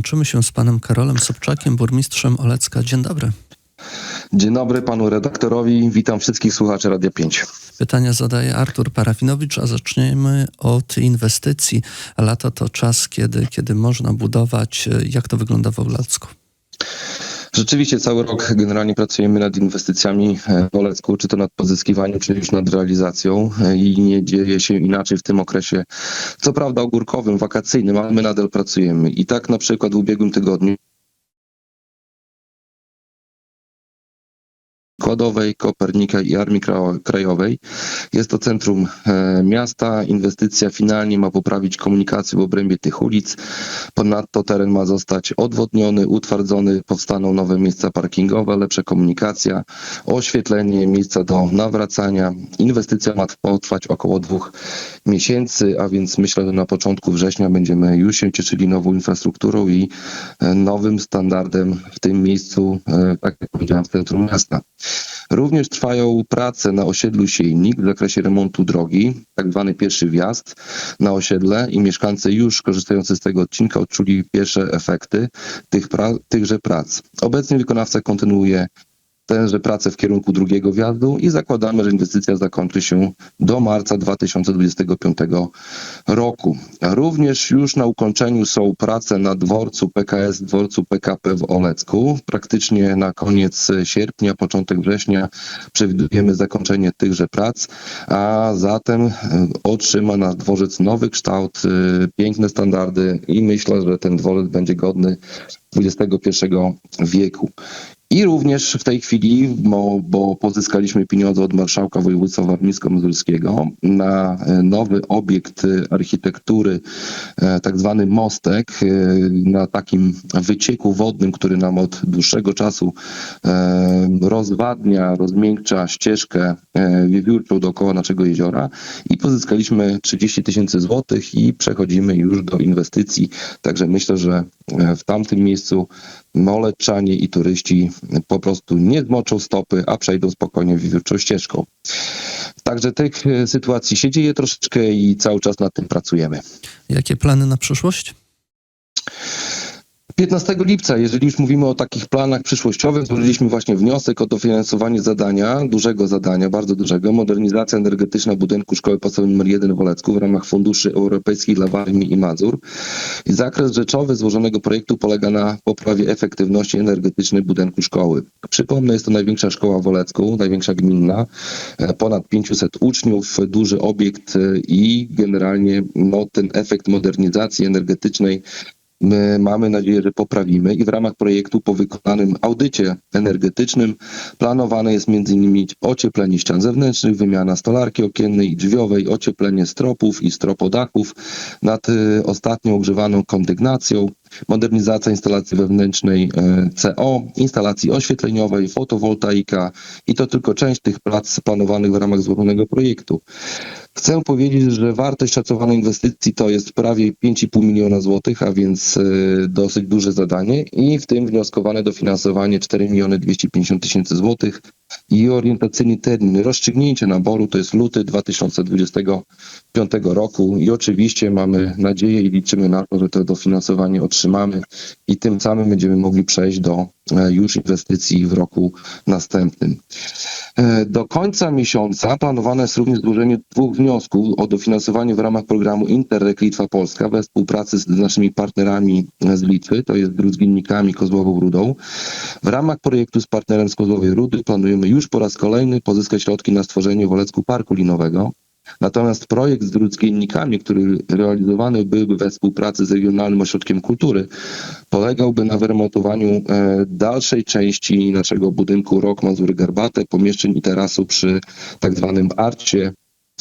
Łączymy się z panem Karolem Sobczakiem, burmistrzem Olecka. Dzień dobry. Dzień dobry panu redaktorowi, witam wszystkich słuchaczy Radia 5. Pytania zadaje Artur Parafinowicz, a zaczniemy od inwestycji. Lata to czas, kiedy, kiedy można budować. Jak to wygląda w Olecku? Rzeczywiście cały rok generalnie pracujemy nad inwestycjami w Olecku, czy to nad pozyskiwaniem, czy już nad realizacją i nie dzieje się inaczej w tym okresie, co prawda ogórkowym, wakacyjnym, ale my nadal pracujemy. I tak na przykład w ubiegłym tygodniu Kopernika i Armii Krajowej. Jest to centrum e, miasta. Inwestycja finalnie ma poprawić komunikację w obrębie tych ulic. Ponadto teren ma zostać odwodniony, utwardzony, powstaną nowe miejsca parkingowe, lepsza komunikacja, oświetlenie, miejsca do nawracania. Inwestycja ma potrwać około dwóch miesięcy, a więc myślę, że na początku września będziemy już się cieszyli nową infrastrukturą i e, nowym standardem w tym miejscu, e, tak jak powiedziałem, w centrum miasta. Również trwają prace na osiedlu Siejnik w zakresie remontu drogi, tak zwany pierwszy wjazd na osiedle i mieszkańcy już korzystający z tego odcinka odczuli pierwsze efekty tych pra tychże prac. Obecnie wykonawca kontynuuje tenże prace w kierunku drugiego wjazdu i zakładamy, że inwestycja zakończy się do marca 2025 roku. Również już na ukończeniu są prace na dworcu PKS, dworcu PKP w Olecku. Praktycznie na koniec sierpnia, początek września przewidujemy zakończenie tychże prac, a zatem e, otrzyma nasz dworzec nowy kształt, e, piękne standardy i myślę, że ten dworzec będzie godny XXI wieku. I również w tej chwili, bo, bo, pozyskaliśmy pieniądze od marszałka województwa warmińsko-mazurskiego na e, nowy obiekt architektury, e, tak zwany mostek, e, na takim wycieku wodnym, który nam od dłuższego czasu rozwadnia, rozmiękcza ścieżkę wiewiórczą dookoła naszego jeziora i pozyskaliśmy 30 tysięcy złotych i przechodzimy już do inwestycji. Także myślę, że w tamtym miejscu moleczanie i turyści po prostu nie zmoczą stopy, a przejdą spokojnie wiewiórczą ścieżką. Także tych e, sytuacji się dzieje troszeczkę i cały czas nad tym pracujemy. Jakie plany na przyszłość? 15 lipca, jeżeli już mówimy o takich planach przyszłościowych, złożyliśmy właśnie wniosek o dofinansowanie zadania, dużego zadania, bardzo dużego, modernizacja energetyczna budynku Szkoły Podstawowej nr 1 w Olecku w ramach funduszy europejskich dla Warmii i Mazur. I zakres rzeczowy złożonego projektu polega na poprawie efektywności energetycznej budynku szkoły. Przypomnę, jest to największa szkoła w Olecku, największa gminna, e, ponad 500 uczniów, duży obiekt e, i generalnie no, ten efekt modernizacji energetycznej My mamy nadzieję, że poprawimy i w ramach projektu po wykonanym audycie energetycznym planowane jest m.in. ocieplenie ścian zewnętrznych, wymiana stolarki okiennej i drzwiowej, ocieplenie stropów i stropodachów nad y, ostatnią ogrzewaną kondygnacją, modernizacja instalacji wewnętrznej e, CO, instalacji oświetleniowej, fotowoltaika i to tylko część tych prac planowanych w ramach złożonego projektu. Chcę powiedzieć, że wartość szacowanej inwestycji to jest prawie 5,5 miliona złotych, a więc e, dosyć duże zadanie i w tym wnioskowane dofinansowanie 4 miliony 250 tysięcy złotych i orientacyjny termin rozstrzygnięcia naboru to jest luty 2025 roku i oczywiście mamy nadzieję i liczymy na to, że to dofinansowanie otrzymamy i tym samym będziemy mogli przejść do e, już inwestycji w roku następnym. E, do końca miesiąca planowane jest również złożenie dwóch wniosków o dofinansowanie w ramach programu Interreg Litwa Polska we współpracy z naszymi partnerami z Litwy, to jest Gruzginnikami Kozłową Rudą. W ramach projektu z partnerem z Kozłowej Rudy planujemy już po raz kolejny pozyskać środki na stworzenie w Olecku Parku Linowego. Natomiast projekt z drudzkiennikami, który realizowany byłby we współpracy z Regionalnym Ośrodkiem Kultury, polegałby na wyremontowaniu e, dalszej części naszego budynku Rok Mazury Garbate, pomieszczeń i terasu przy tak zwanym arcie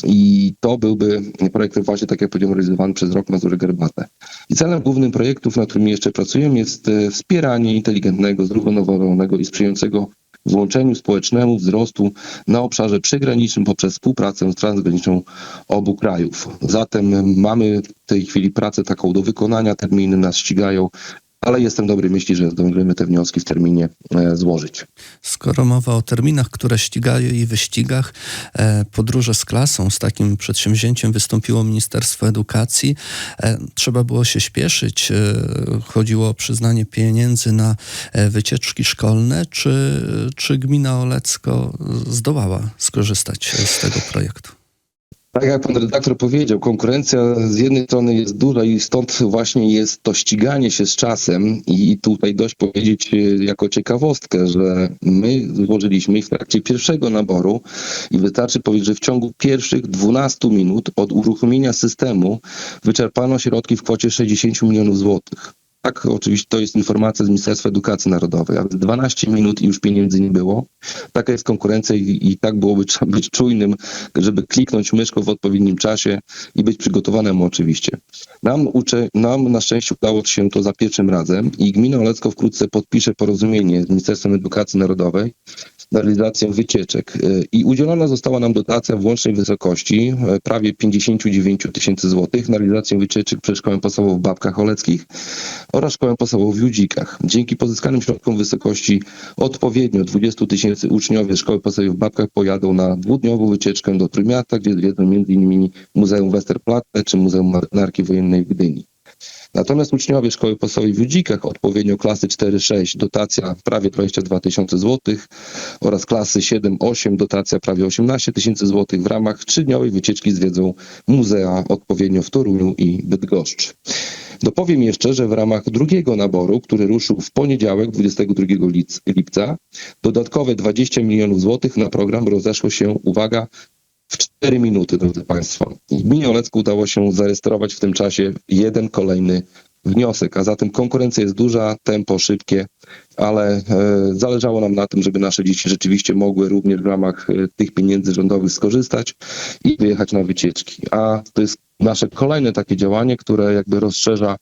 i to byłby projekt właśnie, tak jak powiedziałem, realizowany przez Rok Mazury Garbate. I celem głównym projektów, nad którymi jeszcze pracujemy, jest e, wspieranie inteligentnego, zrównoważonego i sprzyjającego włączeniu społecznemu wzrostu na obszarze przygranicznym poprzez współpracę transgraniczną obu krajów. Zatem mamy w tej chwili pracę taką do wykonania, terminy nas ścigają ale jestem dobrej myśli, że zdążymy te wnioski w terminie e, złożyć. Skoro mowa o terminach, które ścigają i wyścigach, e, podróże z klasą, z takim przedsięwzięciem wystąpiło Ministerstwo Edukacji. E, trzeba było się śpieszyć. Chodziło o przyznanie pieniędzy na wycieczki szkolne. Czy, czy gmina Olecko zdołała skorzystać z tego projektu? Tak jak pan redaktor powiedział, konkurencja z jednej strony jest duża i stąd właśnie jest to ściganie się z czasem i tutaj dość powiedzieć e, jako ciekawostkę, że my złożyliśmy w trakcie pierwszego naboru i wystarczy powiedzieć, że w ciągu pierwszych 12 minut od uruchomienia systemu wyczerpano środki w kwocie 60 milionów złotych. Tak, oczywiście to jest informacja z Ministerstwa Edukacji Narodowej, ale 12 minut i już pieniędzy nie było. Taka jest konkurencja i, i tak byłoby trzeba być czujnym, żeby kliknąć myszką w odpowiednim czasie i być przygotowanym oczywiście. Nam, ucze, nam na szczęście udało się to za pierwszym razem i Gmina Olecko wkrótce podpisze porozumienie z Ministerstwem Edukacji Narodowej na realizację wycieczek Y, i udzielona została nam dotacja w łącznej wysokości e, prawie 59 tysięcy złotych na realizację wycieczek przez szkołę podstawową w Babkach Oleckich oraz szkołę podstawową w Judzikach. Dzięki pozyskanym środkom wysokości odpowiednio 20 tysięcy uczniowie szkoły podstawowej w Babkach pojadą na dwudniową wycieczkę do Trójmiasta, gdzie zwiedzą m.in. Muzeum Westerplatte czy Muzeum Marynarki Wojennej w Gdyni. Natomiast uczniowie szkoły podstawowej w Judzikach, odpowiednio klasy 4-6, dotacja prawie 22 tysiące złotych oraz klasy 7-8, dotacja prawie 18 tysięcy złotych w ramach trzydniowej wycieczki zwiedzą muzea odpowiednio w Toruniu i Bydgoszczy. Dopowiem jeszcze, że w ramach drugiego naboru, który ruszył w poniedziałek 22 lic- lipca, dodatkowe 20 milionów złotych na program rozeszło się, uwaga, w 4 minuty, drodzy Państwo. W gminie Olecku udało się zarejestrować w tym czasie jeden kolejny wniosek, a zatem konkurencja jest duża, tempo szybkie, ale e, zależało nam na tym, żeby nasze dzieci rzeczywiście mogły również w ramach e, tych pieniędzy rządowych skorzystać i wyjechać na wycieczki. A to jest nasze kolejne takie działanie, które jakby rozszerza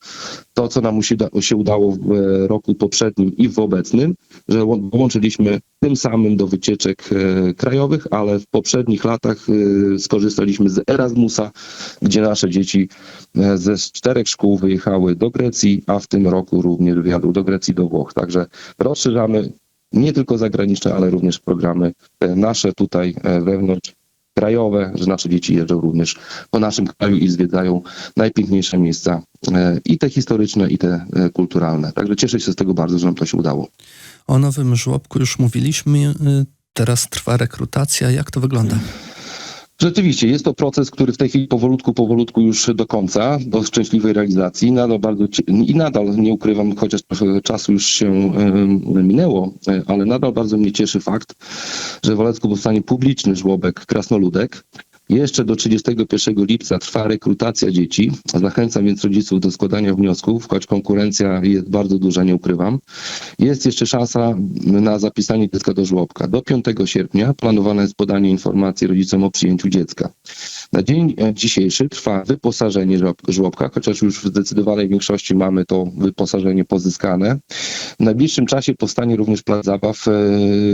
to, co nam się udało w e, roku poprzednim i w obecnym, że łą- dołączyliśmy tym samym do wycieczek e, krajowych, ale w poprzednich latach e, skorzystaliśmy z Erasmusa, gdzie nasze dzieci ze czterech szkół wyjechały do Grecji, a w tym roku również wyjadą do Grecji, do Włoch. Także rozszerzamy nie tylko zagraniczne, ale również programy nasze tutaj wewnątrz krajowe, że nasze dzieci jeżdżą również po naszym kraju i zwiedzają najpiękniejsze miejsca e, i te historyczne, i te e, kulturalne. Także cieszę się z tego bardzo, że nam to się udało. O nowym żłobku już mówiliśmy. y, Teraz trwa rekrutacja. Jak to wygląda? Rzeczywiście, jest to proces, który w tej chwili powolutku, powolutku już do końca, do szczęśliwej realizacji. Nadal bardzo cie- i nadal nie ukrywam, chociaż trochę czasu już się minęło, e, ale nadal bardzo mnie cieszy fakt, że w Olecku powstanie publiczny żłobek Krasnoludek. Jeszcze do 31 lipca trwa rekrutacja dzieci. Zachęcam więc rodziców do składania wniosków, choć konkurencja jest bardzo duża, nie ukrywam. Jest jeszcze szansa na zapisanie dziecka do żłobka. Do 5 sierpnia planowane jest podanie informacji rodzicom o przyjęciu dziecka. Na dzień dzisiejszy trwa wyposażenie żłob- żłobka, chociaż już w zdecydowanej większości mamy to wyposażenie pozyskane. W najbliższym czasie powstanie również plac zabaw e,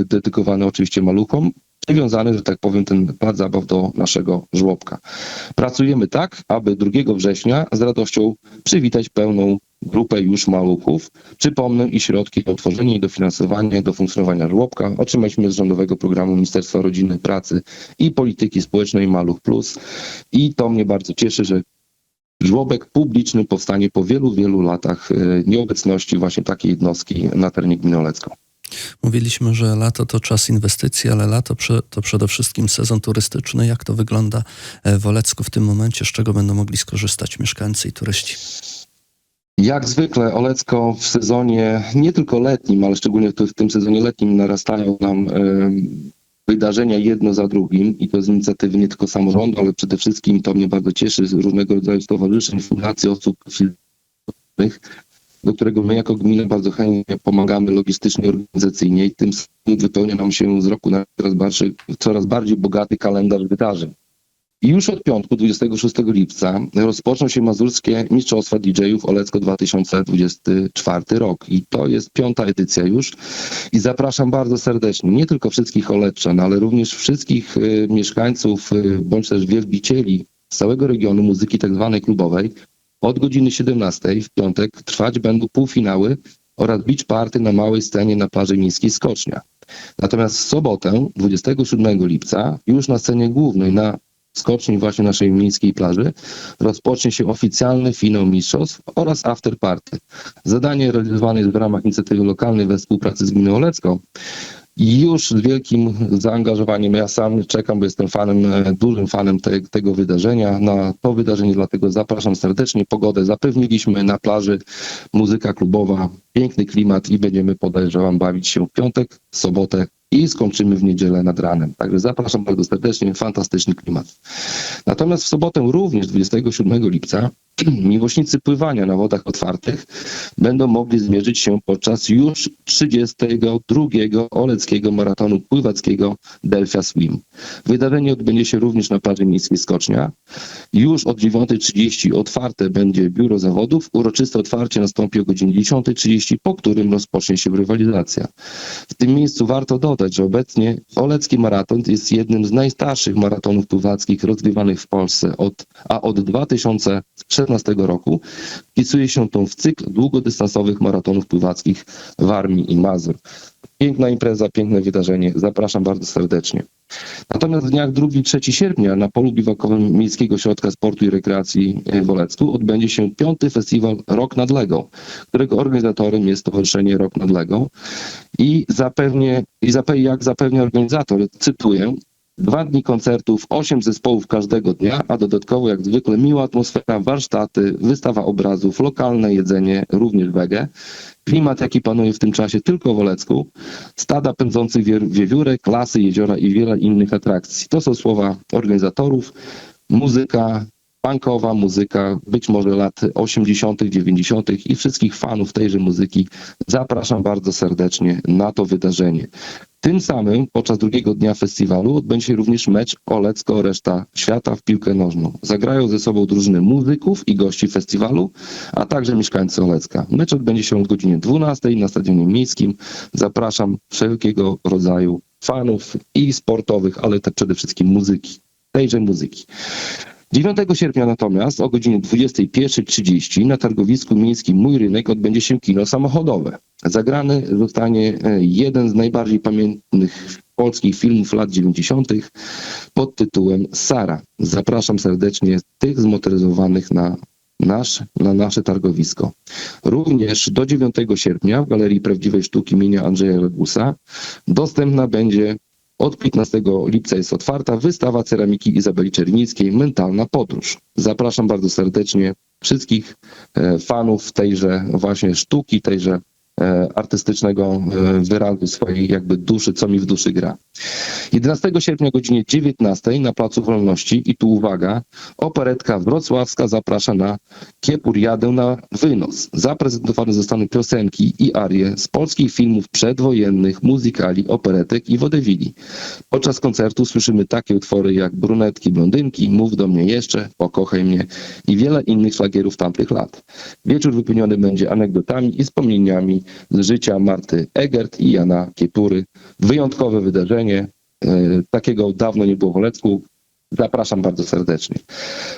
dedykowany oczywiście maluchom, przywiązany, że tak powiem, ten plac zabaw do naszego żłobka. Pracujemy tak, aby 2 września z radością przywitać pełną grupę już maluchów. Przypomnę i środki na utworzenie i dofinansowanie do funkcjonowania żłobka otrzymaliśmy z rządowego programu Ministerstwa Rodziny, Pracy i Polityki Społecznej Maluch Plus i to mnie bardzo cieszy, że żłobek publiczny powstanie po wielu, wielu latach e, nieobecności właśnie takiej jednostki na terenie gminy Olecko. Mówiliśmy, że lato to czas inwestycji, ale lato to przede wszystkim sezon turystyczny. Jak to wygląda e, w Olecku w tym momencie? Z czego będą mogli skorzystać mieszkańcy i turyści? Jak zwykle Olecko w sezonie nie tylko letnim, ale szczególnie w, tym sezonie letnim narastają nam em, wydarzenia jedno za drugim i to z inicjatywy nie tylko samorządu, ale przede wszystkim to mnie bardzo cieszy z różnego rodzaju stowarzyszeń, fundacji osób fizycznych, do którego my jako gmina bardzo chętnie pomagamy logistycznie, organizacyjnie i tym samym wypełnia nam się z roku na coraz bardziej, coraz bardziej bogaty kalendarz wydarzeń. I już od piątku, 26 lipca, rozpoczną się mazurskie Mistrzostwa DJ-ów Olecko 2024 rok. I to jest piąta edycja już. I zapraszam bardzo serdecznie nie tylko wszystkich Oleczan, ale również wszystkich y, mieszkańców y, bądź też wielbicieli z całego regionu muzyki tak zwanej klubowej Od godziny 17 w piątek trwać będą półfinały oraz beach party na małej scenie na plaży miejskiej Skocznia. Natomiast w sobotę, 27 lipca, już na scenie głównej na skoczni właśnie naszej miejskiej plaży rozpocznie się oficjalny finał mistrzostw oraz after party. Zadanie realizowane jest w ramach inicjatywy lokalnej we współpracy z Gminą Olecką. Już z wielkim zaangażowaniem ja sam czekam, bo jestem fanem, e, dużym fanem te, tego wydarzenia. Na to wydarzenie dlatego zapraszam serdecznie. Pogodę zapewniliśmy na plaży, muzyka klubowa, piękny klimat i będziemy podejrzewam bawić się w piątek, sobotę i skończymy w niedzielę nad ranem. Także zapraszam bardzo serdecznie, fantastyczny klimat. Natomiast w sobotę również 27 lipca miłośnicy pływania na wodach otwartych będą mogli zmierzyć się podczas już 32 Oleckiego Maratonu Pływackiego Delfia Swim. Wydarzenie odbędzie się również na plaży miejskiej Skocznia. Już od 9.30 otwarte będzie biuro zawodów. Uroczyste otwarcie nastąpi o godzinie 10.30, po którym rozpocznie się rywalizacja. W tym miejscu warto dodać, że obecnie Olecki Maraton jest jednym z najstarszych maratonów pływackich rozgrywanych w Polsce, od, a od 2016 roku wpisuje się to w cykl długodystansowych maratonów pływackich w Armii i Mazur. Piękna impreza, piękne wydarzenie. Zapraszam bardzo serdecznie. Natomiast w dniach 2-3 sierpnia na polu biwakowym Miejskiego Ośrodka Sportu i Rekreacji w Olecku odbędzie się piąty festiwal Rok nad Legą, którego organizatorem jest Stowarzyszenie Rok nad Legą. I zapewnie, i zape, jak zapewnia organizator, cytuję, Dwa dni koncertów, osiem zespołów każdego dnia, a dodatkowo jak zwykle miła atmosfera, warsztaty, wystawa obrazów, lokalne jedzenie, również wege. Klimat, jaki panuje w tym czasie tylko w Olecku, stada pędzących wie- wiewiórek, lasy, jeziora i wiele innych atrakcji. To są słowa organizatorów. Muzyka, punkowa muzyka, być może lat 80., 90. i wszystkich fanów tejże muzyki zapraszam bardzo serdecznie na to wydarzenie. Tym samym podczas drugiego dnia festiwalu odbędzie się również mecz Olecko-Reszta Świata w piłkę nożną. Zagrają ze sobą drużyny muzyków i gości festiwalu, a także mieszkańcy Olecka. Mecz odbędzie się o godzinie 12 na Stadionie Miejskim. Zapraszam wszelkiego rodzaju fanów i sportowych, ale też przede wszystkim muzyki, tejże muzyki. 9 sierpnia natomiast o godzinie 21.30 na targowisku miejskim Mój Rynek odbędzie się kino samochodowe. Zagrany zostanie e, jeden z najbardziej pamiętnych polskich filmów lat 90. pod tytułem Sara. Zapraszam serdecznie tych zmotoryzowanych na, nasz, na nasze targowisko. Również do 9 sierpnia w Galerii Prawdziwej Sztuki imienia Andrzeja Legusa dostępna będzie od 15 lipca jest otwarta wystawa ceramiki Izabeli Czernickiej Mentalna Podróż. Zapraszam bardzo serdecznie wszystkich e, fanów tejże właśnie sztuki, tejże artystycznego e, wyrazu swojej jakby duszy, co mi w duszy gra. 11 sierpnia o godzinie 19 na Placu Wolności i tu uwaga, operetka wrocławska zaprasza na Kiepuriadę na wynos. Zaprezentowane zostaną piosenki i arie z polskich filmów przedwojennych, muzykali, operetek i wodewili. Podczas koncertu słyszymy takie utwory jak Brunetki, Blondynki, Mów do mnie jeszcze, Pokochaj mnie i wiele innych szlagierów tamtych lat. Wieczór wypełniony będzie anegdotami i wspomnieniami z życia Marty Egert i Jana Kiepury. Wyjątkowe wydarzenie, e, takiego dawno nie było w Olecku. Zapraszam bardzo serdecznie.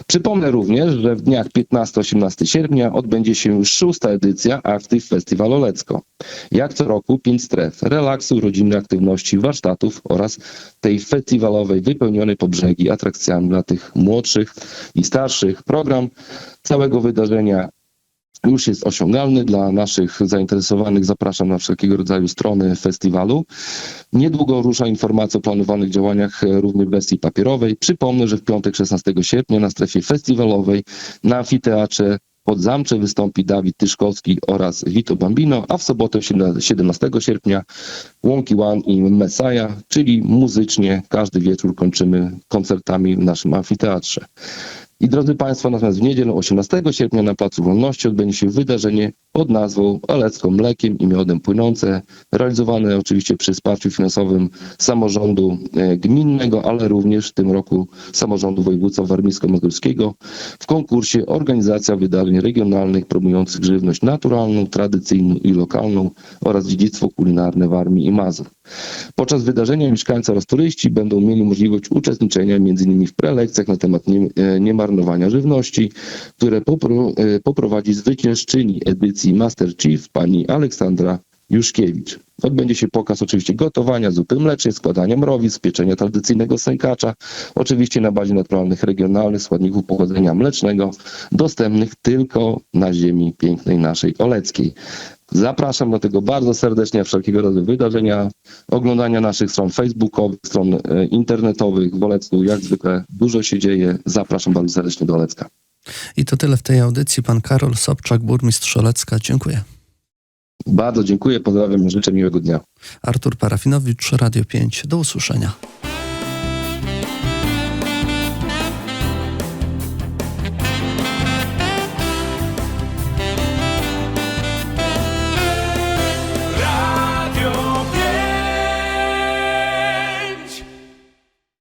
Przypomnę również, że w dniach 15-18 sierpnia odbędzie się już szósta edycja Active Festival Olecko. Jak co roku pięć stref relaksu, rodzinnej aktywności, warsztatów oraz tej festiwalowej wypełnionej po brzegi atrakcjami dla tych młodszych i starszych. Program całego wydarzenia już jest osiągalny dla naszych zainteresowanych. Zapraszam na wszelkiego rodzaju strony festiwalu. Niedługo rusza informacja o planowanych działaniach e, również w wersji papierowej. Przypomnę, że w piątek 16 sierpnia na strefie festiwalowej na amfiteatrze pod Zamcze wystąpi Dawid Tyszkowski oraz Vito Bambino, a w sobotę 17 sierpnia Łąki One i Messiah, czyli muzycznie każdy wieczór kończymy koncertami w naszym amfiteatrze. I drodzy Państwo, natomiast w niedzielę 18 sierpnia na Placu Wolności odbędzie się wydarzenie pod nazwą Olecką Mlekiem i Miodem Płynące, realizowane oczywiście przy wsparciu finansowym samorządu e, gminnego, ale również w tym roku samorządu województwa warmińsko-mazurskiego w konkursie Organizacja Wydarzeń Regionalnych promujących żywność naturalną, tradycyjną i lokalną oraz dziedzictwo kulinarne Warmii i Mazur. Podczas wydarzenia mieszkańcy oraz turyści będą mieli możliwość uczestniczenia m.in. w prelekcjach na temat e, niemarnowania żywności, które e, poprowadzi zwyciężczyni edycji Master Chief pani Aleksandra Juszkiewicz. Odbędzie się pokaz oczywiście gotowania zupy mlecznej, składania mrowic, pieczenia tradycyjnego sękacza, oczywiście na bazie naturalnych, regionalnych składników pochodzenia mlecznego, dostępnych tylko na ziemi pięknej naszej Oleckiej. Zapraszam do tego bardzo serdecznie wszelkiego rodzaju wydarzenia, oglądania naszych stron facebookowych, stron e, internetowych. W Olecku jak zwykle dużo się dzieje. Zapraszam bardzo serdecznie do Olecka. I to tyle w tej audycji. Pan Karol Sobczak, burmistrz Olecka. Dziękuję. Bardzo dziękuję, pozdrawiam, życzę miłego dnia. Artur Parafinowicz, Radio 5. Do usłyszenia.